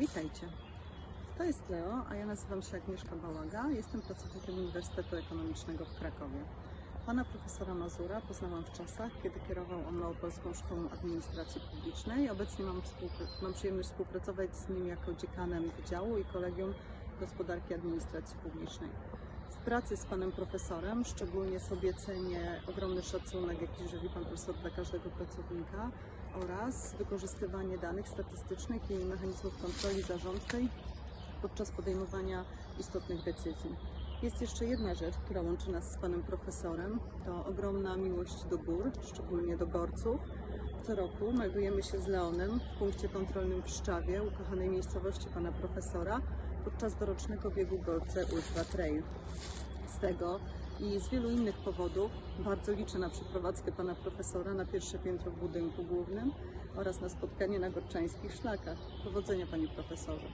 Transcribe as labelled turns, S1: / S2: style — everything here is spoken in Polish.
S1: Witajcie. To jest Leo, a ja nazywam się Agnieszka Bałaga. Jestem pracownikiem Uniwersytetu Ekonomicznego w Krakowie. Pana profesora Mazura poznałam w czasach, kiedy kierował on Małopolską Szkołą Administracji Publicznej. Obecnie mam, mam przyjemność współpracować z nim jako dziekanem Wydziału i Kolegium Gospodarki Administracji Publicznej. Pracy z panem profesorem szczególnie sobie cenię ogromny szacunek, jaki żywi pan profesor dla każdego pracownika oraz wykorzystywanie danych statystycznych i mechanizmów kontroli zarządczej podczas podejmowania istotnych decyzji. Jest jeszcze jedna rzecz, która łączy nas z panem profesorem. To ogromna miłość do gór, szczególnie do gorców. Co roku meldujemy się z Leonem w punkcie kontrolnym w Szczawie, ukochanej miejscowości pana profesora, podczas dorocznego biegu Gorce Ultra Trail. Z tego i z wielu innych powodów bardzo liczę na przeprowadzkę pana profesora na pierwsze piętro w budynku głównym oraz na spotkanie na gorczańskich szlakach. Powodzenia panie profesorze.